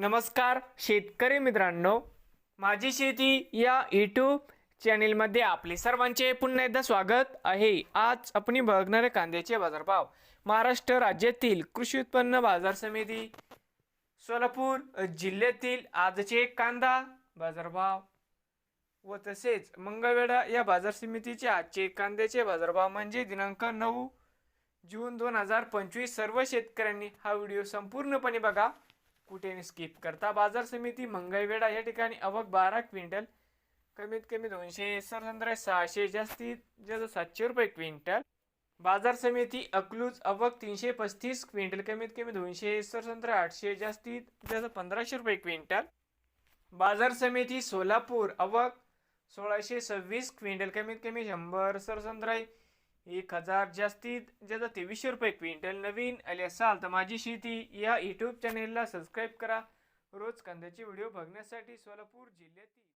नमस्कार शेतकरी मित्रांनो. माझी शेती या यूट्यूब चॅनेलमध्ये आपले सर्वांचे पुन्हा एकदा स्वागत आहे. आज आपण बघणारे कांद्याचे बाजारभाव. महाराष्ट्र राज्यातील कृषी उत्पन्न बाजार समिती सोलापूर जिल्ह्यातील आजचे कांदा बाजारभाव व तसेच मंगळवेढा या बाजार समितीचे आजचे कांद्याचे बाजारभाव म्हणजे दिनांक नऊ जून दोन हजार पंचवीस. सर्व शेतकऱ्यांनी हा व्हिडिओ संपूर्णपणे बघा. कुठे स्किप करता? बाजार समिती मंगळवेढा या ठिकाणी अवघ बारा क्विंटल कमीत कमी दोनशे सरसंद्र सहाशे जास्तीत जास्त सातशे रुपये क्विंटल. बाजार समिती अकलूज आवक तीनशे पस्तीस क्विंटल कमीत कमी दोनशे सरसंद्र आठशे जास्तीत जास्त पंधराशे रुपये क्विंटल. बाजार समिती सोलापूर अवक सोळाशे सव्वीस क्विंटल कमीत कमी शंभर सरसंद्राई एक हजार जास्तीत ज्याचा तेवीसशे रुपये क्विंटल. नवीन आले असाल तर माझी शेती या यूट्यूब चॅनेलला सबस्क्राईब करा. रोज कांद्याचे व्हिडिओ बघण्यासाठी सोलापूर जिल्ह्यातील